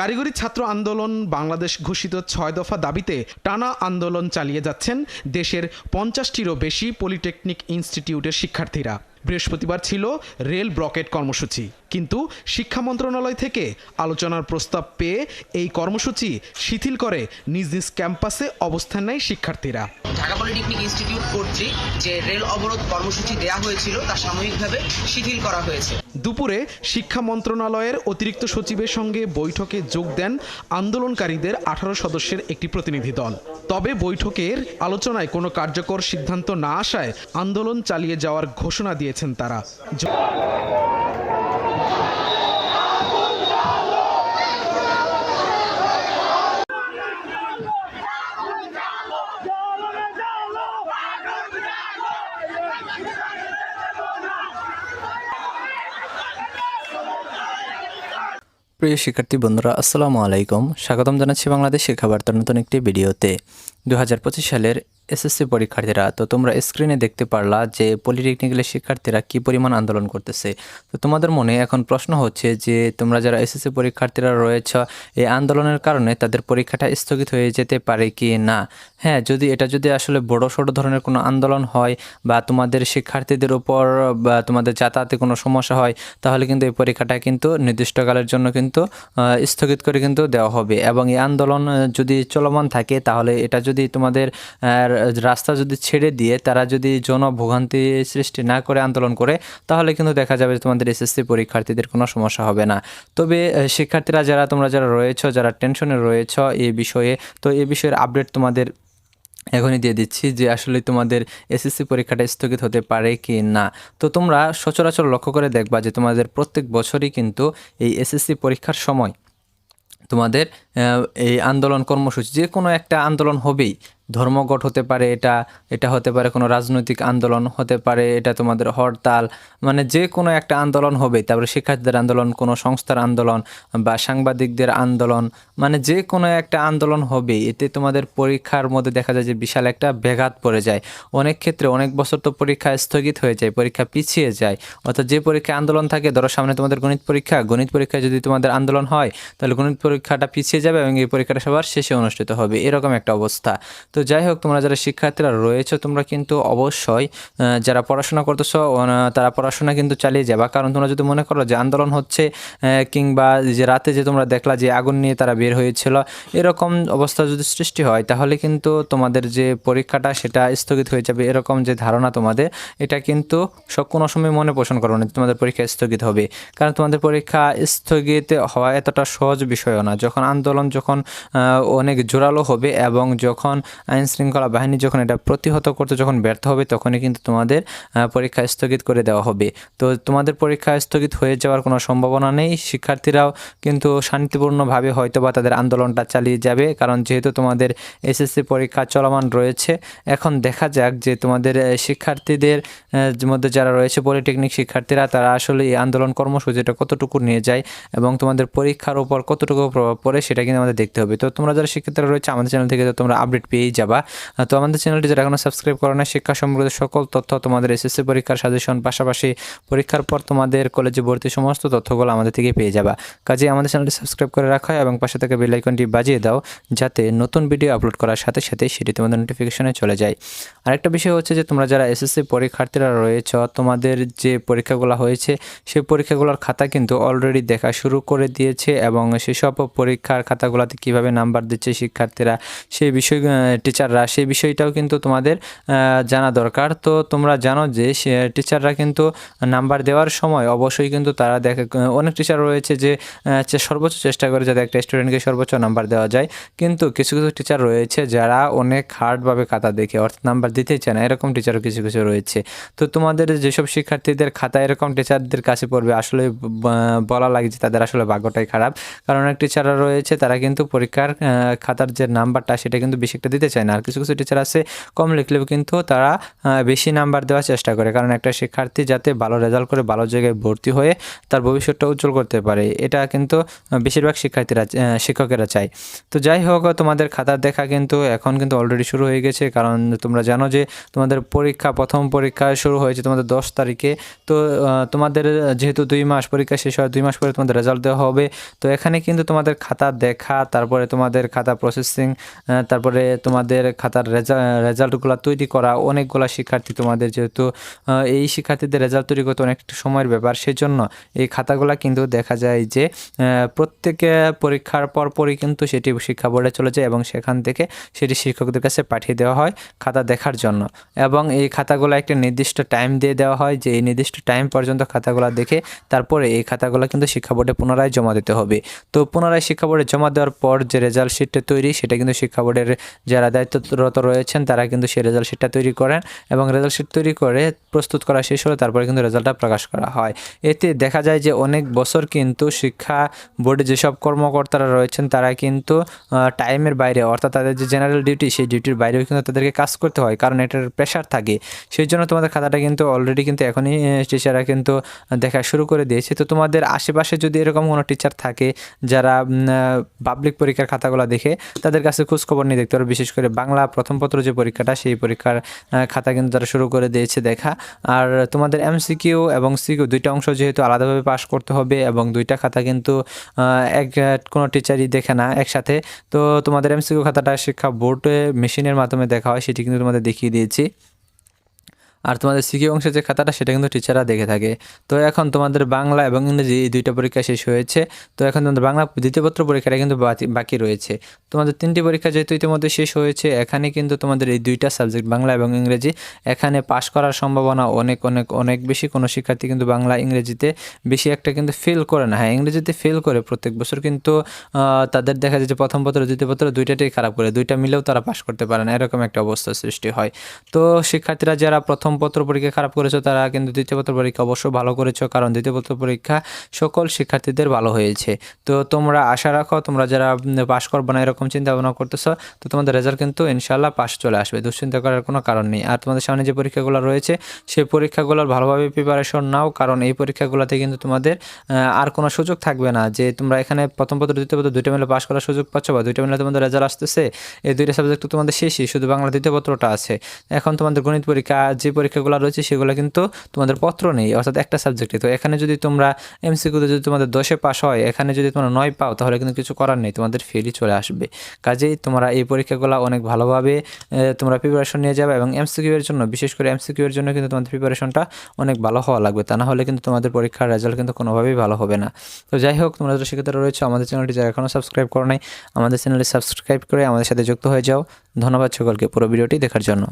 কারিগরি ছাত্র আন্দোলন বাংলাদেশ ঘোষিত ছয় দফা দাবিতে টানা আন্দোলন চালিয়ে যাচ্ছেন দেশের পঞ্চাশটিরও বেশি পলিটেকনিক ইনস্টিটিউটের শিক্ষার্থীরা। বৃহস্পতিবার ছিল রেল ব্রকেট কর্মসূচি। কিন্তু শিক্ষা মন্ত্রণালয় থেকে আলোচনার প্রস্তাব পেয়ে এই কর্মসূচি শিথিল করে নিজ নিজ ক্যাম্পাসে অবস্থান নেয় শিক্ষার্থীরা। ঢাকা পলিটেকনিক ইনস্টিটিউট কর্তৃক যে রেল অবরোধ কর্মসূচি দেয়া হয়েছিল তা সাময়িকভাবে শিথিল করা হয়েছে। দুপুরে শিক্ষা মন্ত্রণালয়ের অতিরিক্ত সচিবের সঙ্গে বৈঠকে যোগ দেন আন্দোলনকারীদের আঠারো সদস্যের একটি প্রতিনিধি দল। তবে বৈঠকের আলোচনায় কোনো কার্যকর সিদ্ধান্ত না আসায় আন্দোলন চালিয়ে যাওয়ার ঘোষণা দিয়েছেন তারা। প্রিয় শিক্ষার্থী বন্ধুরা, আসসালামু আলাইকুম। স্বাগতম জানাচ্ছি বাংলাদেশ শিক্ষাবার্তার নতুন একটি ভিডিওতে। দু হাজার পঁচিশ সালের এসএসসি পরীক্ষার্থীরা, তো তোমরা স্ক্রিনে দেখতে পারলা যে পলিটেকনিক্যালের শিক্ষার্থীরা কি পরিমাণ আন্দোলন করতেছে। তো তোমাদের মনে এখন প্রশ্ন হচ্ছে যে, তোমরা যারা এসএসসি পরীক্ষার্থীরা রয়েছ, এই আন্দোলনের কারণে তাদের পরীক্ষাটা স্থগিত হয়ে যেতে পারে কি না? হ্যাঁ যদি এটা যদি আসলে বড় সড়ো ধরনের কোনো আন্দোলন হয় বা তোমাদের শিক্ষার্থীদের উপর বা তোমাদের যাতায়াতে কোনো সমস্যা হয়, তাহলে কিন্তু এই পরীক্ষাটা কিন্তু নির্দিষ্টকালের জন্য কিন্তু স্থগিত করে কিন্তু দেওয়া হবে। এবং এই আন্দোলন যদি চলমান থাকে, তাহলে এটা যদি তোমাদের রাস্তা যদি ছেড়ে দিয়ে তারা যদি জনভোগান্তি সৃষ্টি না করে আন্দোলন করে, তাহলে কিন্তু দেখা যাবে তোমাদের এসএসসি পরীক্ষার্থীদের কোনো সমস্যা হবে না। তবে শিক্ষার্থীরা যারা তোমরা যারা রয়েছ, যারা টেনশনে রয়েছ এই বিষয়ে, তো এই বিষয়ের আপডেট তোমাদের এখনই দিয়ে দিচ্ছি যে আসলে তোমাদের এসএসসি পরীক্ষাটা স্থগিত হতে পারে কি না। তো তোমরা সচরাচর লক্ষ্য করে দেখবা যে তোমাদের প্রত্যেক বছরই কিন্তু এই এসএসসি পরীক্ষার সময় তোমাদের এই আন্দোলন কর্মসূচি, যে কোনো একটা আন্দোলন হবেই। ধর্মঘট হতে পারে, এটা এটা হতে পারে কোনো রাজনৈতিক আন্দোলন হতে পারে, এটা তোমাদের হরতাল মানে যে কোনো একটা আন্দোলন হবে তারপরে শিক্ষার্থীদের আন্দোলন, কোনো সংস্থার আন্দোলন বা সাংবাদিকদের আন্দোলন মানে যে কোনো একটা আন্দোলন হবে এতে তোমাদের পরীক্ষার মধ্যে দেখা যায় যে বিশাল একটা ব্যাঘাত পড়ে যায়। অনেক ক্ষেত্রে অনেক বছর তো পরীক্ষা স্থগিত হয়ে যায়, পরীক্ষা পিছিয়ে যায়। অর্থাৎ যে পরীক্ষায় আন্দোলন থাকে, ধরো সামনে তোমাদের গণিত পরীক্ষা, গণিত পরীক্ষায় যদি তোমাদের আন্দোলন হয়, তাহলে গণিত পরীক্ষাটা পিছিয়ে যাবে এবং এই পরীক্ষাটা সবার শেষে অনুষ্ঠিত হবে। এরকম একটা অবস্থা। তো যাই হোক, তোমরা যারা শিক্ষার্থীরা রয়েছে, তোমরা কিন্তু অবশ্যই যারা পড়াশোনা করতেছ তারা পড়াশোনা কিন্তু চালিয়ে যাবা। কারণ তোমরা যদি মনে করো যে আন্দোলন হচ্ছে কিংবা যে রাতে যে তোমরা দেখলা যে আগুন নিয়ে তারা বের হয়েছিল, এরকম অবস্থা যদি সৃষ্টি হয়, তাহলে কিন্তু তোমাদের যে পরীক্ষাটা সেটা স্থগিত হয়ে যাবে। এরকম যে ধারণা তোমাদের, এটা কিন্তু সব কোনো সময় মনে পোষণ করো না তোমাদের পরীক্ষা স্থগিত হবে। কারণ তোমাদের পরীক্ষা স্থগিত হওয়া এতটা সহজ বিষয়ও না। যখন আন্দোলন যখন অনেক জোরালো হবে এবং যখন আইন শৃঙ্খলা বাহিনী যখন এটা প্রতিহত করতে যখন ব্যর্থ হবে, তখনই কিন্তু তোমাদের পরীক্ষা স্থগিত করে দেওয়া হবে। তো তোমাদের পরীক্ষা স্থগিত হয়ে যাওয়ার কোনো সম্ভাবনা নেই। শিক্ষার্থীরাও কিন্তু শান্তিপূর্ণভাবে হয়তো বা তাদের আন্দোলনটা চালিয়ে যাবে, কারণ যেহেতু তোমাদের এসএসসি পরীক্ষা চলমান রয়েছে, এখন দেখা যাক যে তোমাদের শিক্ষার্থীদের মধ্যে যারা রয়েছে পলিটেকনিক শিক্ষার্থীরা, তারা আসলে এই আন্দোলন কর্মসূচিটা কতটুকু নিয়ে যায় এবং তোমাদের পরীক্ষার উপর কতটুকু প্রভাব পড়ে সেটা কিন্তু আমাদের দেখতে হবে। তো তোমরা যারা শিক্ষার্থীরা রয়েছে আমাদের চ্যানেল থেকে তোমরা আপডেট পেয়েই যাবা। তো আমাদের চ্যানেলটি যারা এখনও সাবস্ক্রাইব করো না শিক্ষা সম্পর্কিত সকল তথ্য তোমাদের এসএসসি পরীক্ষার সাজেশন পাশাপাশি পরীক্ষার পর তোমাদের কলেজে ভর্তি সমস্ত তথ্যগুলো আমাদের থেকে পেয়ে যাবা। কাজে আমাদের চ্যানেলটি সাবস্ক্রাইব করে রাখা এবং পাশে থেকে বেল আইকনটি বাজিয়ে দাও, যাতে নতুন ভিডিও আপলোড করার সাথে সাথে সেটি তোমাদের নোটিফিকেশনে চলে যায়। আরেকটা বিষয় হচ্ছে যে, তোমরা যারা এসএসসি পরীক্ষার্থীরা রয়েছ, তোমাদের যে পরীক্ষাগুলো হয়েছে, সেই পরীক্ষাগুলোর খাতা কিন্তু অলরেডি দেখা শুরু করে দিয়েছে এবং সেসব পরীক্ষার খাতাগুলোতে কীভাবে নাম্বার দিচ্ছে শিক্ষার্থীরা, সেই বিষয় টিচাররা সেই বিষয়টাও কিন্তু তোমাদের জানা দরকার। তো তোমরা জানো যে টিচাররা কিন্তু নাম্বার দেওয়ার সময় অবশ্যই কিন্তু তারা দেখে, অনেক টিচার রয়েছে যে সর্বোচ্চ চেষ্টা করে যাতে একটা স্টুডেন্টকে সর্বোচ্চ নাম্বার দেওয়া যায়। কিন্তু কিছু কিছু টিচার রয়েছে যারা অনেক হার্ডভাবে খাতা দেখে, অর্থাৎ নাম্বার দিতেই চায় না, এরকম টিচারও কিছু কিছু রয়েছে। তো তোমাদের যেসব শিক্ষার্থীদের খাতা এরকম টিচারদের কাছে পড়বে, আসলে বলা লাগে যে তাদের আসলে ভাগ্যটাই খারাপ। কারণ অনেক টিচাররা রয়েছে, তারা কিন্তু পরীক্ষার খাতার যে নাম্বারটা সেটা কিন্তু বেশি একটা দিতে চায় না। আর কিছু কিছু টিচার আছে, কম লিখলেও কিন্তু তারা বেশি নাম্বার দেওয়ার চেষ্টা করে। কারণ একটা শিক্ষার্থী যাতে ভালো রেজাল্ট করে, ভালো জায়গায় ভর্তি হয়ে তার ভবিষ্যৎটা উজ্জ্বল করতে পারে, এটা কিন্তু বেশিরভাগ শিক্ষার্থীরা শিক্ষকেরা চায়। তো যাই হোক, তোমাদের খাতার দেখা কিন্তু এখন কিন্তু অলরেডি শুরু হয়ে গেছে। কারণ তোমরা জানো যে তোমাদের পরীক্ষা, প্রথম পরীক্ষা শুরু হয়েছে তোমাদের দশ তারিখে। তো তোমাদের যেহেতু দুই মাস পরীক্ষা শেষ হয়, দুই মাস পরে তোমাদের রেজাল্ট দেওয়া হবে। তো এখানে কিন্তু তোমাদের খাতা দেখা, তারপরে তোমাদের খাতা প্রসেসিং তারপরে তোমাদের খাতার রেজাল্টগুলো তৈরি করা অনেকগুলো শিক্ষার্থী তোমাদের যেহেতু এই শিক্ষার্থীদের রেজাল্ট তৈরি করতে অনেকটা সময়ের ব্যাপার, সেজন্য এই খাতাগুলো কিন্তু দেখা যায় যে প্রত্যেকে পরীক্ষার পর পরই কিন্তু সেটি শিক্ষা বোর্ডে চলে যায় এবং সেখান থেকে সেটি শিক্ষকদের কাছে পাঠিয়ে দেওয়া হয় খাতা দেখার জন্য। এবং এই খাতাগুলো একটা নির্দিষ্ট টাইম দিয়ে দেওয়া হয় যে, এই নির্দিষ্ট টাইম পর্যন্ত খাতাগুলো দেখে তারপরে এই খাতাগুলো কিন্তু শিক্ষা বোর্ডে পুনরায় জমা দিতে হবে। তো পুনরায় শিক্ষা বোর্ডে জমা দেওয়ার পর যে রেজাল্ট শিটটা তৈরি, সেটা কিন্তু শিক্ষা বোর্ডের যারা দায়িত্বরত রয়েছেন, তারা কিন্তু সেই রেজাল্ট শিটটা তৈরি করেন এবং রেজাল্ট শিট তৈরি করে প্রস্তুত করা শেষ হলে তারপরে কিন্তু রেজাল্টটা প্রকাশ করা হয়। এতে দেখা যায় যে অনেক বছর কিন্তু শিক্ষা বোর্ডে যেসব কর্মকর্তারা রয়েছেন, তারা কিন্তু টাইমের বাইরে অর্থাৎ তাদের যে জেনারেল ডিউটি সেই ডিউটির বাইরেও কিন্তু তাদেরকে কাজ করতে হয় কারণ এটার প্রেশার থাকে। সেই জন্য তোমাদের খাতাটা কিন্তু অলরেডি কিন্তু এখনই টিচাররা কিন্তু দেখা শুরু করে দিয়েছে। তো তোমাদের আশেপাশে যদি এরকম কোনো টিচার থাকে যারা পাবলিক পরীক্ষার খাতাগুলো দেখে তাদের কাছে খোঁজখবর নিয়ে দেখতে পারো, বিশেষ করে বাংলা প্রথম পত্র যে পরীক্ষাটা, সেই পরীক্ষার খাতা কিন্তু তারা শুরু করে দিয়েছে দেখা। আর তোমাদের এমসিকিউ এবং সিকিউ দুইটা অংশ যেহেতু আলাদাভাবে পাশ করতে হবে এবং দুইটা খাতা কিন্তু এক, কোনো টিচারই দেখে না একসাথে। তো তোমাদের এমসিকিউ খাতাটা শিক্ষা বোর্ডে মেশিনের মাধ্যমে দেখা হয়, সেটি কিন্তু তোমাদের দেখিয়ে দিয়েছি। আর তোমাদের সিকি অংশের যে খাতাটা, সেটা কিন্তু টিচাররা দেখে থাকে। তো এখন তোমাদের বাংলা এবং ইংরেজি এই দুইটা পরীক্ষা শেষ হয়েছে। তো এখন তোমাদের বাংলা দ্বিতীয় পত্র পরীক্ষাটা কিন্তু বাকি রয়েছে। তোমাদের তিনটি পরীক্ষা যেহেতু ইতিমধ্যে শেষ হয়েছে, এখানে কিন্তু তোমাদের এই দুইটা সাবজেক্ট বাংলা এবং ইংরেজি, এখানে পাশ করার সম্ভাবনা অনেক অনেক অনেক বেশি। কোনো শিক্ষার্থী কিন্তু বাংলা, ইংরেজিতে বেশি একটা কিন্তু ফেল করে না। হ্যাঁ ইংরেজিতে ফেল করে প্রত্যেক বছর কিন্তু তাদের দেখা যায় যে প্রথম পত্র, দ্বিতীয় পত্র দুইটাতেই খারাপ করে। দুইটা মিলেও তারা পাশ করতে পারে না। এরকম একটা অবস্থার সৃষ্টি হয়। তো শিক্ষার্থীরা যারা প্রথম পত্র পরীক্ষা খারাপ করেছ, তারা কিন্তু দ্বিতীয় পত্র পরীক্ষা অবশ্যই ভালো করেছ, কারণ দ্বিতীয় পত্র পরীক্ষা সকল শিক্ষার্থীদের ভালো হয়েছে। তো তোমরা আশা রাখো, তোমরা যারা পাশ করবে না, এরকম চিন্তা ভাবনা করতেছো, তো তোমাদের রেজাল্ট কিন্তু ইনশাল্লাহ পাশ চলে আসবে, দুশ্চিন্তা করার কোনো কারণ নেই। আর তোমাদের সামনে যে পরীক্ষাগুলো রয়েছে, সেই পরীক্ষাগুলোর ভালোভাবে প্রিপারেশন নাও, কারণ এই পরীক্ষাগুলোতে কিন্তু তোমাদের আর কোনো সুযোগ থাকবে না যে তোমরা এখানে প্রথম পত্র, দ্বিতীয় পত্র দুইটা মিলে পাশ করার সুযোগ পাচ্ছ বা দুইটা মিলে তোমাদের রেজাল্ট আসতেছে, এই দুইটা সাবজেক্ট তোমাদের শেষই, শুধু বাংলা দ্বিতীয় পত্রটা আছে। এখন তোমাদের গণিত পরীক্ষা, যে পরীক্ষাগুলো রয়েছে, সেগুলো কিন্তু তোমাদের পত্র নেই, অর্থাৎ একটা সাবজেক্টে তো এখানে যদি তোমরা এমসিকিউতে যদি তোমাদের দশে পাস হয়, এখানে যদি তোমরা নয় পাও, তাহলে কিন্তু কিছু করার নেই, তোমাদের ফেলই চলে আসবে। কাজেই তোমরা এই পরীক্ষাগুলো অনেক ভালোভাবে তোমরা প্রিপারেশন নিয়ে যাবে এবং এমসিকিউ এর জন্য, বিশেষ করে এমসিকিউ এর জন্য কিন্তু তোমাদের প্রিপারেশনটা অনেক ভালো হওয়া লাগবে। তা না হলে কিন্তু তোমাদের পরীক্ষার রেজাল্ট কিন্তু কোনোভাবেই ভালো হবে না। তো যাই হোক, তোমরা যারা শিক্ষার্থীরা রয়েছে, আমাদের চ্যানেলটি যারা এখনও সাবস্ক্রাইব করো নাই, আমাদের চ্যানেলটি সাবস্ক্রাইব করে আমাদের সাথে যুক্ত হয়ে যাও। ধন্যবাদ সকলকে পুরো ভিডিওটি দেখার জন্য।